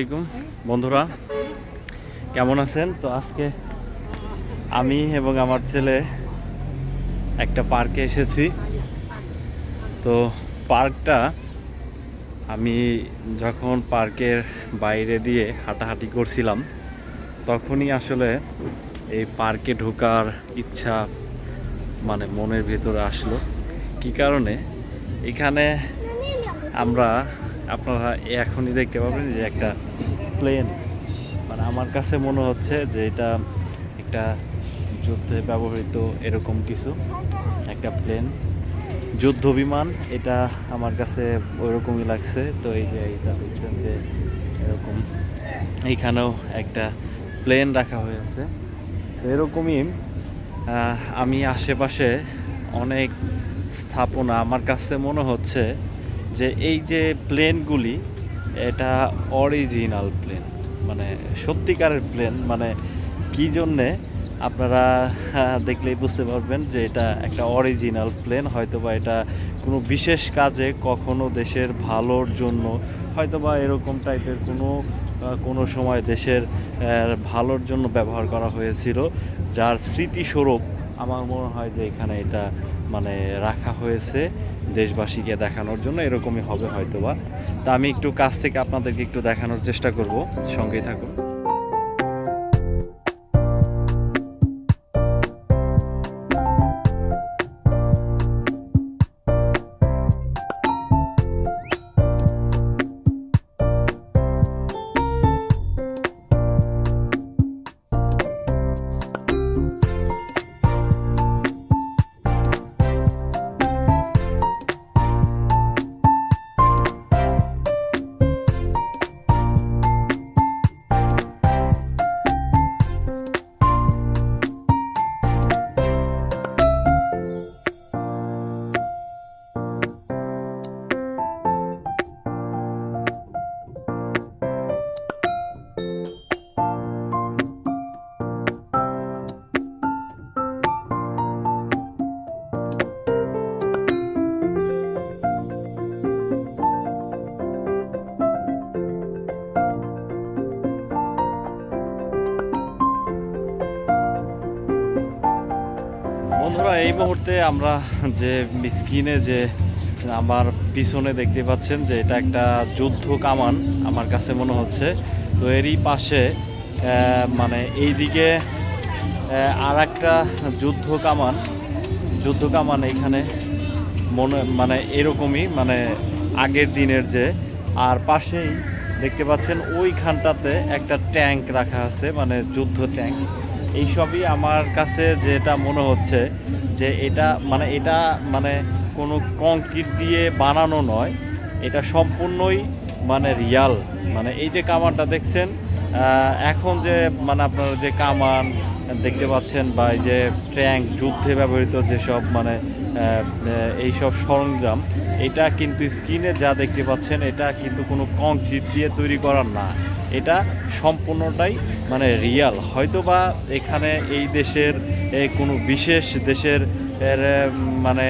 আলাইকুম, বন্ধুরা। কেমন আছেন? তো আজকে আমি এবং আমার ছেলে একটা পার্কে এসেছি। তো পার্কটা আমি যখন পার্কের বাইরে দিয়ে হাঁটাহাঁটি করছিলাম, তখনই আসলে এই পার্কে ঢোকার ইচ্ছা মানে মনের ভেতরে আসলো। কি কারণে? এখানে আমরা আপনারা এখনই দেখতে পাবেন যে একটা প্লেন মানে আমার কাছে মনে হচ্ছে যে এটা একটা যুদ্ধে ব্যবহৃত এরকম কিছু, একটা প্লেন যুদ্ধ বিমান, এটা আমার কাছে ওইরকমই লাগছে। তো এই যে এটা দেখছেন যে এরকম। এইখানেও একটা প্লেন রাখা হয়েছে তো এরকমই আমি আশেপাশে অনেক স্থাপনা আমার কাছে মনে হচ্ছে যে এই যে প্লেনগুলি, এটা অরিজিনাল প্লেন মানে সত্যিকারের প্লেন মানে কি জন্যে আপনারা দেখলেই বুঝতে পারবেন যে এটা একটা অরিজিনাল প্লেন, হয়তোবা এটা কোনো বিশেষ কাজে কখনো দেশের ভালোর জন্য, হয়তোবা এরকম টাইপের কোনো কোনো সময় দেশের ভালোর জন্য ব্যবহার করা হয়েছিল, যার স্মৃতিস্বরূপ আমার মনে হয় যে এখানে এটা মানে রাখা হয়েছে। দেশবাসীকে দেখানোর জন্য এরকমই হবে হয়তোবা। তা আমি একটু কাছ থেকে আপনাদেরকে একটু দেখানোর চেষ্টা করব। সঙ্গেই থাকুন। এই মুহূর্তে আমরা যে স্ক্রিনে যে আমার পিছনে দেখতে পাচ্ছেন যে এটা একটা যুদ্ধ কামান আমার কাছে মনে হচ্ছে। তো এরই পাশে মানে এইদিকে আর একটা যুদ্ধ কামান যুদ্ধ কামান এখানে মনে মানে এরকমই মানে আগের দিনের যে। আর পাশেই দেখতে পাচ্ছেন ওইখানটাতে একটা ট্যাঙ্ক রাখা আছে মানে যুদ্ধ ট্যাঙ্ক। এইসবই আমার কাছে যেটা মনে হচ্ছে যে এটা মানে এটা মানে কোনো কংক্রিট দিয়ে বানানো নয়, এটা সম্পূর্ণই মানে রিয়াল মানে এই যে কামানটা দেখছেন এখন যে মানে আপনার যে কামান দেখতে পাচ্ছেন বা এই যে ট্যাঙ্ক যুদ্ধে ব্যবহৃত যেসব মানে এইসব সরঞ্জাম, এটা কিন্তু স্কিনে যা দেখতে পাচ্ছেন, এটা কিন্তু কোনো কংক্রিট দিয়ে তৈরি করার না। এটা সম্পূর্ণটাই মানে রিয়াল হয়তোবা এখানে এই দেশের কোনো বিশেষ দেশের মানে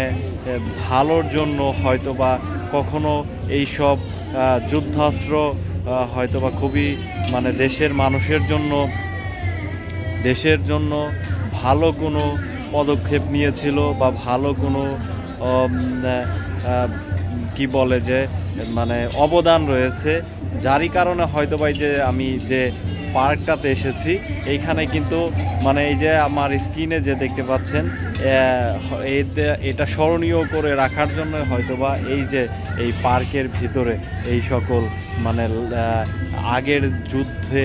ভালোর জন্য হয়তোবা কখনো এই সব আহ, যুদ্ধাস্ত্র হয়তোবা খুবই মানে দেশের মানুষের জন্য দেশের জন্য ভালো কোনো পদক্ষেপ নিয়েছিল বা ভালো কোনো কি বলে যে মানে অবদান রয়েছে। যারই কারণে হয়তো বা এই যে আমি যে পার্কটাতে এসেছি, এইখানে কিন্তু মানে এই যে আমার স্ক্রিনে যে দেখতে পাচ্ছেন এটা স্মরণীয় করে রাখার জন্য হয়তোবা এই যে এই পার্কের ভিতরে এই সকল মানে আগের যুদ্ধে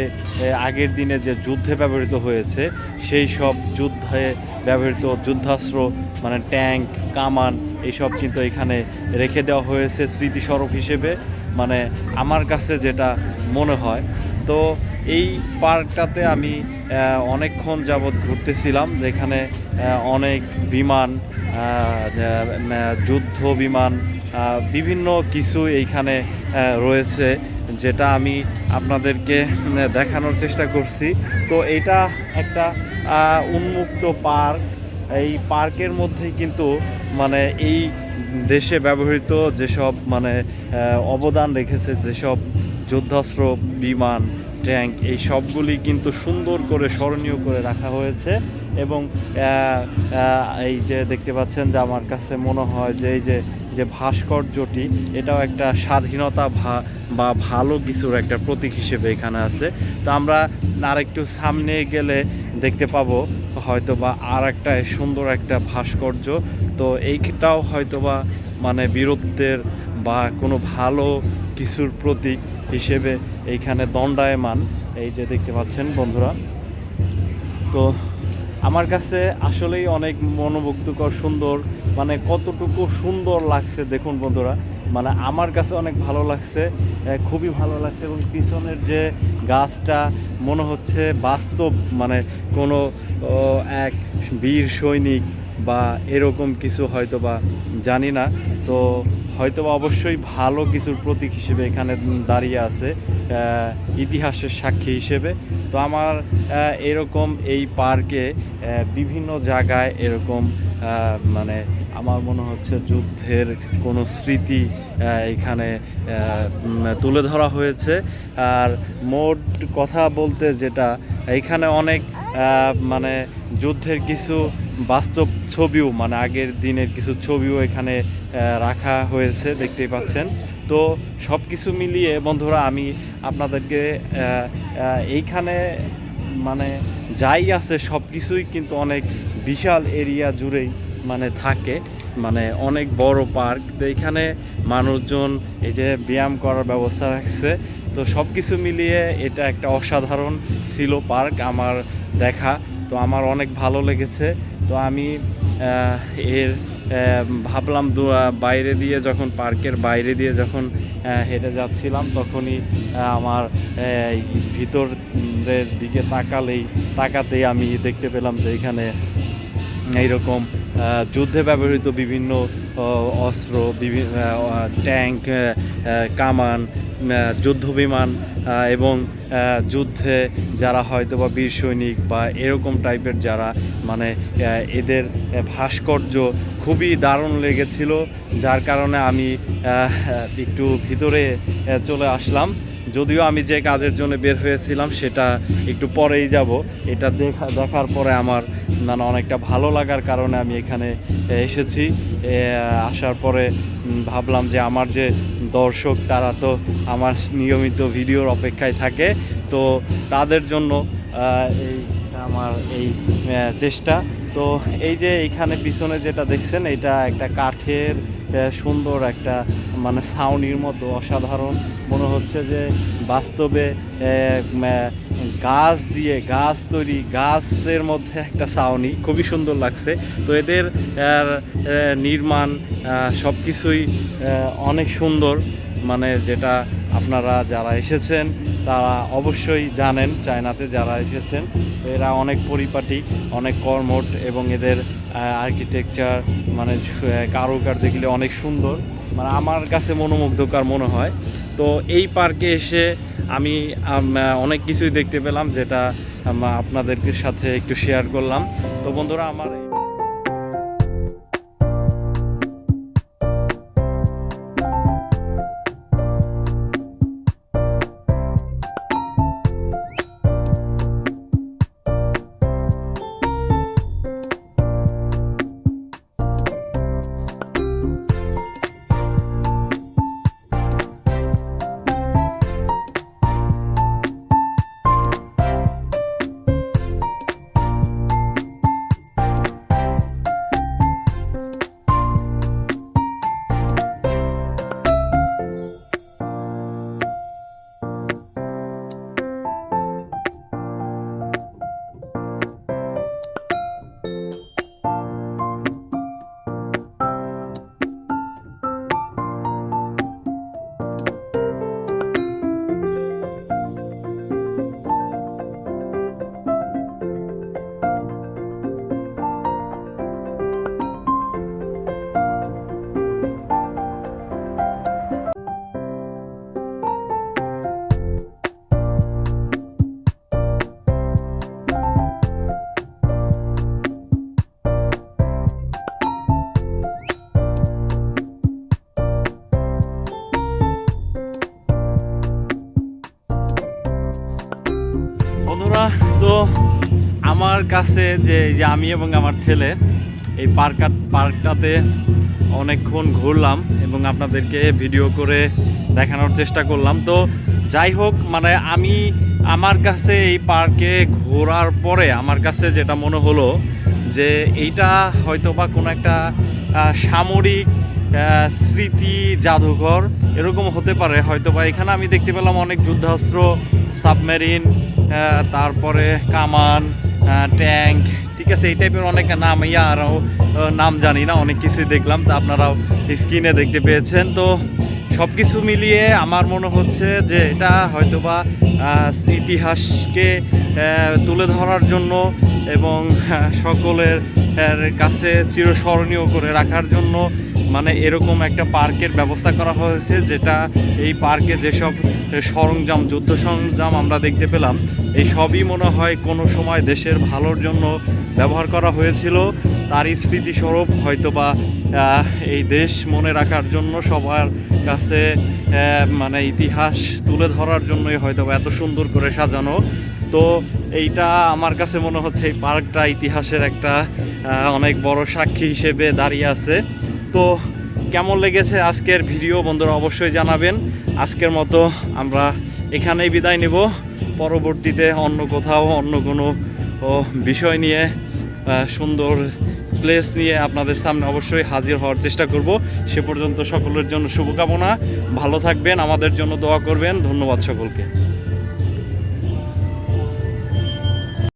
আগের দিনে যে যুদ্ধে ব্যবহৃত হয়েছে, সেই সব যুদ্ধে ব্যবহৃত যুদ্ধাস্ত্র মানে ট্যাঙ্ক, কামান, এইসব কিন্তু এখানে রেখে দেওয়া হয়েছে স্মৃতিস্বরূপ হিসেবে। মানে আমার কাছে যেটা মনে হয়। তো এই পার্কটাতে আমি অনেকক্ষণ যাবৎ ঘুরতেছিলাম, যেখানে অনেক বিমান যুদ্ধ বিমান বিভিন্ন কিছু এইখানে রয়েছে, যেটা আমি আপনাদেরকে দেখানোর চেষ্টা করছি। তো এটা একটা উন্মুক্ত পার্ক। এই পার্কের মধ্যেই কিন্তু মানে এই দেশে ব্যবহৃত যেসব মানে অবদান রেখেছে, যেসব যুদ্ধাস্ত্র, বিমান, ট্যাঙ্ক, এই সবগুলি কিন্তু সুন্দর করে স্মরণীয় করে রাখা হয়েছে এবং এই যে দেখতে পাচ্ছেন যে আমার কাছে মনে হয় যে এই যে যে ভাস্কর্যটি, এটাও একটা স্বাধীনতা ভা, বা ভালো কিছুর একটা প্রতীক হিসেবে এখানে আছে। তো আমরা আরেকটু সামনে গেলে দেখতে পাবো হয়তো বা আর একটা সুন্দর একটা ভাস্কর্য। তো এইটাও হয়তো বা মানে বীরত্বের বা কোনো ভালো কিছুর প্রতীক হিসেবে এইখানে দণ্ডায়মান। এই যে দেখতে পাচ্ছেন বন্ধুরা। তো আমার কাছে আসলেই অনেক মনোমুগ্ধকর, সুন্দর মানে কতটুকু সুন্দর লাগছে দেখুন বন্ধুরা। মানে আমার কাছে অনেক ভালো লাগছে খুবই ভালো লাগছে এবং পিছনের যে গাছটা মনে হচ্ছে বাস্তব মানে কোনো এক বীর সৈনিক বা এরকম কিছু হয়তো বা জানি না। তো হয়তো অবশ্যই ভালো কিছুর প্রতীক হিসেবে এখানে দাঁড়িয়ে আছে ইতিহাসের সাক্ষী হিসেবে। তো আমার এরকম এই পার্কে বিভিন্ন জায়গায় এরকম মানে আমার মনে হচ্ছে যুদ্ধের কোনো স্মৃতি এখানে তুলে ধরা হয়েছে। আর মোট কথা বলতে যেটা, এখানে অনেক মানে যুদ্ধের কিছু বাস্তব ছবিও মানে আগের দিনের কিছু ছবিও এখানে রাখা হয়েছে, দেখতেই পাচ্ছেন। তো সব কিছু মিলিয়ে, বন্ধুরা, আমি আপনাদেরকে এইখানে মানে যাই আছে সব কিছুই কিন্তু অনেক বিশাল এরিয়া জুড়েই মানে থাকে। মানে অনেক বড় পার্ক। তো এখানে মানুষজন, এই যে ব্যায়াম করার ব্যবস্থা রাখছে। তো সব কিছু মিলিয়ে এটা একটা অসাধারণ ছিল পার্ক আমার দেখা। তো আমার অনেক ভালো লেগেছে। তো আমি এর ভাবলাম বাইরে দিয়ে যখন, পার্কের বাইরে দিয়ে যখন হেঁটে যাচ্ছিলাম, তখনই আমার ভিতরের দিকে তাকালেই, তাকাতেই আমি দেখতে পেলাম যে এখানে এইরকম যুদ্ধে ব্যবহৃত বিভিন্ন অস্ত্র বিভিন্ন ট্যাঙ্ক কামান যুদ্ধ বিমান এবং যুদ্ধে যারা হয়তো বা বীর সৈনিক বা এরকম টাইপের যারা মানে এদের ভাস্কর্য খুবই দারুণ লেগেছিল, যার কারণে আমি একটু ভিতরে চলে আসলাম। যদিও আমি যে কাজের জন্য বের হয়েছিলাম, সেটা একটু পরেই যাব। এটা দেখা দেখার পরে আমার মানে অনেকটা ভালো লাগার কারণে আমি এখানে এসেছি। আসার পরে ভাবলাম যে আমার যে দর্শক, তারা তো আমার নিয়মিত ভিডিওর অপেক্ষায় থাকে, তো তাদের জন্য এই আমার এই চেষ্টা। তো এই যে এইখানে পিছনে যেটা দেখছেন, এটা একটা কাঠের সুন্দর একটা মানে ছাউনির মতো অসাধারণ। মনে হচ্ছে যে বাস্তবে গাছ দিয়ে গাছ তৈরি, গাছের মধ্যে একটা ছাউনি। খুবই সুন্দর লাগছে। তো এদের নির্মাণ সব কিছুই অনেক সুন্দর। মানে যেটা আপনারা যারা এসেছেন, তারা অবশ্যই জানেন, চায়নাতে যারা এসেছেন, এরা অনেক পরিপাটি, অনেক কর্মট এবং এদের আর্কিটেকচার মানে কারুকার্য দেখলে অনেক সুন্দর। মানে আমার কাছে মনোমুগ্ধকর মনে হয়। তো এই পার্কে এসে আমি অনেক কিছুই দেখতে পেলাম যেটা আপনাদের সাথে একটু শেয়ার করলাম। তো বন্ধুরা, আমার আমার কাছে যে যে আমি এবং আমার ছেলে, এই পার্কা পার্কটাতে অনেকক্ষণ ঘুরলাম এবং আপনাদেরকে ভিডিও করে দেখানোর চেষ্টা করলাম। তো যাই হোক মানে আমি আমার কাছে এই পার্কে ঘোরার পরে আমার কাছে যেটা মনে হলো যে, এইটা হয়তো বা কোনো একটা সামরিক স্মৃতি জাদুঘর, এরকম হতে পারে। হয়তো বা এখানে আমি দেখতে পেলাম অনেক যুদ্ধাস্ত্র, সাবমেরিন তারপরে কামান ট্যাঙ্ক, ঠিক আছে, এই টাইপের অনেক নাম, ইয়া আরও নাম জানি না, অনেক কিছুই দেখলাম, তা আপনারাও স্ক্রিনে দেখতে পেয়েছেন। তো সব কিছু মিলিয়ে আমার মনে হচ্ছে যে এটা হয়তোবা ইতিহাসকে তুলে ধরার জন্য এবং সকলের কাছে চিরস্মরণীয় করে রাখার জন্য মানে এরকম একটা পার্কের ব্যবস্থা করা হয়েছে যেটা এই পার্কে যেসব সরঞ্জাম যুদ্ধ সরঞ্জাম আমরা দেখতে পেলাম এই সবই মনে হয় কোনো সময় দেশের ভালোর জন্য ব্যবহার করা হয়েছিল। তারই স্মৃতিস্বরূপ হয়তোবা আহ, এই দেশ মনে রাখার জন্য সবার কাছে মানে ইতিহাস তুলে ধরার জন্যই হয়তো এত সুন্দর করে সাজানো। তো এইটা আমার কাছে মনে হচ্ছে এই পার্কটা ইতিহাসের একটা অনেক বড় সাক্ষী হিসেবে দাঁড়িয়ে আছে। তো কেমন লেগেছে আজকের ভিডিও বন্ধুরা অবশ্যই জানাবেন। আজকের মতো আমরা এখানেই বিদায় নেব। পরবর্তীতে অন্য কোথাও, অন্য কোনো বিষয় নিয়ে সুন্দর প্লেস নিয়ে আপনাদের সামনে অবশ্যই হাজির হওয়ার চেষ্টা করব। সে পর্যন্ত সকলের জন্য শুভকামনা। ভালো থাকবেন, আমাদের জন্য দোয়া করবেন। ধন্যবাদ সকলকে।